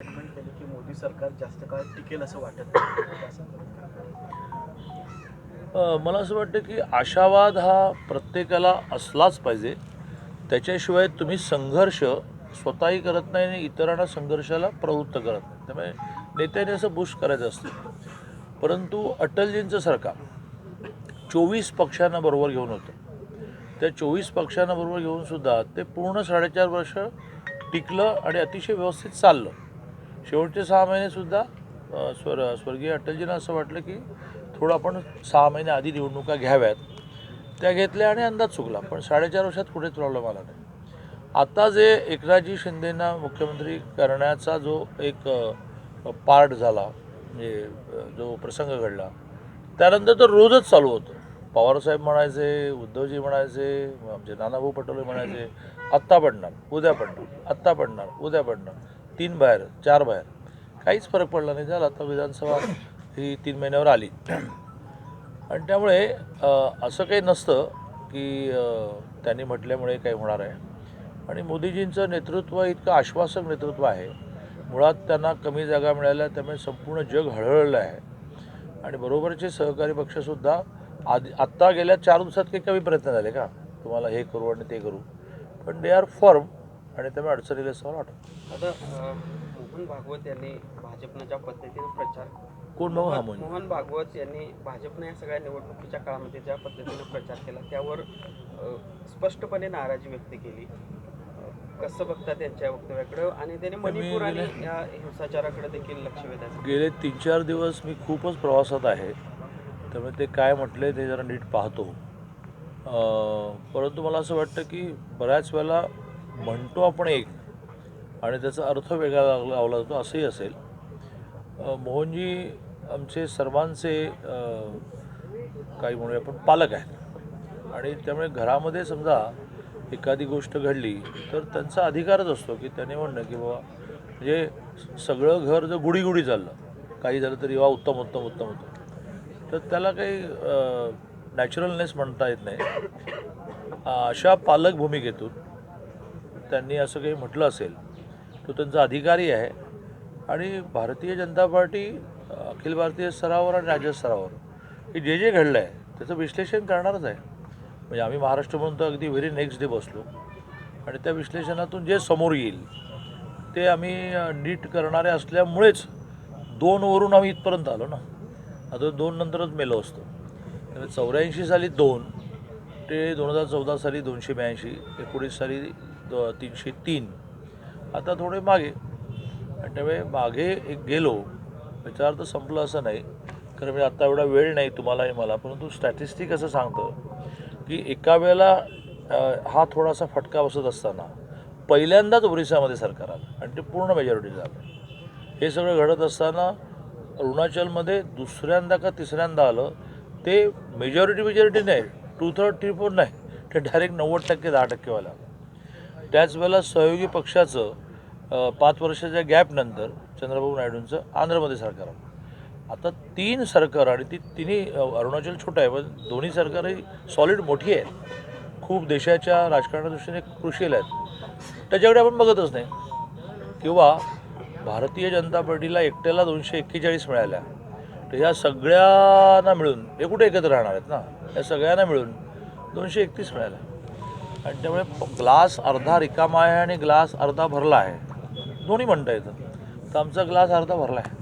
की मोदी सरकार जास्त काळ टिकेल असं वाटत मला असं वाटतं की आशावाद हा प्रत्येकाला असलाच पाहिजे. त्याच्याशिवाय तुम्ही संघर्ष स्वतःही करत नाही आणि इतरांना संघर्षाला प्रवृत्त करत नाही. त्यामुळे नेत्याने असं बुश करायचं असतं. परंतु अटलजींचं सरकार चोवीस पक्षांना बरोबर घेऊन होतं. त्या चोवीस पक्षांना बरोबर घेऊन सुद्धा ते पूर्ण साडेचार वर्ष टिकलं आणि अतिशय व्यवस्थित चाललं. शेवटचे सहा महिनेसुद्धा स्वर स्वर्गीय अटलजींना असं वाटलं की थोडं आपण सहा महिने आधी निवडणुका घ्याव्यात. त्या घेतल्या आणि अंदाज चुकला पण साडेचार वर्षात कुठेच प्रॉब्लेम आला नाही. आता जे एकनाथजी शिंदेंना मुख्यमंत्री करण्याचा जो एक पार्ट झाला म्हणजे जो प्रसंग घडला त्यानंतर तर रोजच चालू होतं. पवारसाहेब म्हणायचे उद्धवजी म्हणायचे आमचे नानाभाऊ पटोले म्हणायचे आत्ता पडणार उद्या पडणार आत्ता पडणार उद्या पडणार. तीन बाहेर चार बाहेर. काहीच फरक पडला नाही. झाला आता विधानसभा ही तीन महिन्यावर आली. आणि त्यामुळे असं काही नसतं की त्यांनी म्हटल्यामुळे काही होणार आहे. आणि मोदीजींचं नेतृत्व इतकं आश्वासक नेतृत्व आहे. मुळात त्यांना कमी जागा मिळाल्या त्यामुळे संपूर्ण जग हळहळलं आहे. आणि बरोबरचे सहकारी पक्षसुद्धा आधी आत्ता गेल्या चार दिवसात काही कमी प्रयत्न झाले का? तुम्हाला हे करू आणि ते करू. पण दे आर फॉर्म आणि त्यामुळे अडचणीला असं मला वाटतं. आता मोहन भागवत यांनी भाजपनं ज्या पद्धतीने प्रचार कोण भाऊ? हा मोहन. मोहन भागवत यांनी भाजपनं या सगळ्या निवडणुकीच्या काळामध्ये ज्या पद्धतीने प्रचार केला त्यावर स्पष्टपणे नाराजी व्यक्त केली. कसं बघता त्यांच्या वक्तव्याकडे? आणि त्याने मणिपूर आणि या हिंसाचाराकडे देखील लक्ष वेधायचं गेले तीन चार दिवस मी खूपच प्रवासात आहे. त्यामुळे ते काय म्हटले ते जरा नीट पाहतो. परंतु मला असं वाटतं की बऱ्याच वेळेला म्हणतो आपण एक आणि त्याचा अर्थ वेगळा लागला लावला जातो असंही असेल. मोहनजी आमचे सर्वांचे काही म्हणूया आपण पालक आहेत. आणि त्यामुळे घरामध्ये समजा एखादी गोष्ट घडली तर त्यांचा अधिकारच असतो की त्याने म्हणणं की बाबा म्हणजे सगळं घर जर गुढीगुढी चाललं काही झालं तरी वा उत्तम उत्तम उत्तम होतं तर त्याला काही नॅचरलनेस म्हणता येत नाही. अशा पालक भूमिकेतून त्यांनी असं काही म्हटलं असेल तो त्यांचा अधिकारी आहे. आणि भारतीय जनता पार्टी अखिल भारतीय स्तरावर आणि राज्य स्तरावर हे जे जे घडलं आहे त्याचं विश्लेषण करणारच आहे. म्हणजे आम्ही महाराष्ट्र म्हणून तर अगदी व्हेरी नेक्स्ट डे बसलो. आणि त्या विश्लेषणातून जे समोर येईल ते आम्ही नीट करणारे असल्यामुळेच दोनवरून आम्ही इथपर्यंत आलो ना. आता दोन नंतरच मेलो असतो. त्यामुळे चौऱ्याऐंशी साली दोन ते दोन हजार चौदा साली दोनशे ब्याऐंशी एकोणीस साली दो तीनशे तीन. आता थोडे मागे. आणि त्यामुळे मागे एक गेलो. याचा अर्थ संपलं असं नाही. कारण म्हणजे आत्ता एवढा वेळ नाही तुम्हाला आणि मला. परंतु स्टॅटिस्टिक असं सांगतं की एका वेळेला हा थोडासा फटका बसत असताना पहिल्यांदाच ओरिसामध्ये सरकार आलं. आणि ते पूर्ण मेजॉरिटी झालं. हे सगळं घडत असताना अरुणाचलमध्ये दुसऱ्यांदा का तिसऱ्यांदा आलं ते मेजॉरिटी मेजॉरिटी नाही. टू थर्ड थ्री फोर नाही. ते डायरेक्ट नव्वद टक्के दहा टक्केवाला त्याच वेळेला सहयोगी पक्षाचं पाच वर्षाच्या गॅपनंतर चंद्रबाबू नायडूंचं आंध्रमध्ये सरकार आलं. आता तीन सरकार आणि ती तिन्ही अरुणाचल छोटं आहे पण दोन्ही सरकारही सॉलिड मोठी आहेत. खूप देशाच्या राजकारणादृष्टीने कृषील आहेत. त्याच्याकडे आपण बघतच नाही. किंवा भारतीय जनता पार्टीला एकट्याला दोनशे एक्केचाळीस मिळाल्या तर ह्या सगळ्यांना मिळून हे कुठे एकत्र राहणार आहेत ना? या सगळ्यांना मिळून दोनशे एकतीस मिळाल्या. आणि त्यामुळे ग्लास अर्धा रिकामा आहे आणि ग्लास अर्धा भरला आहे. दोन्ही म्हणता येतं. तर आमचा ग्लास अर्धा भरला आहे.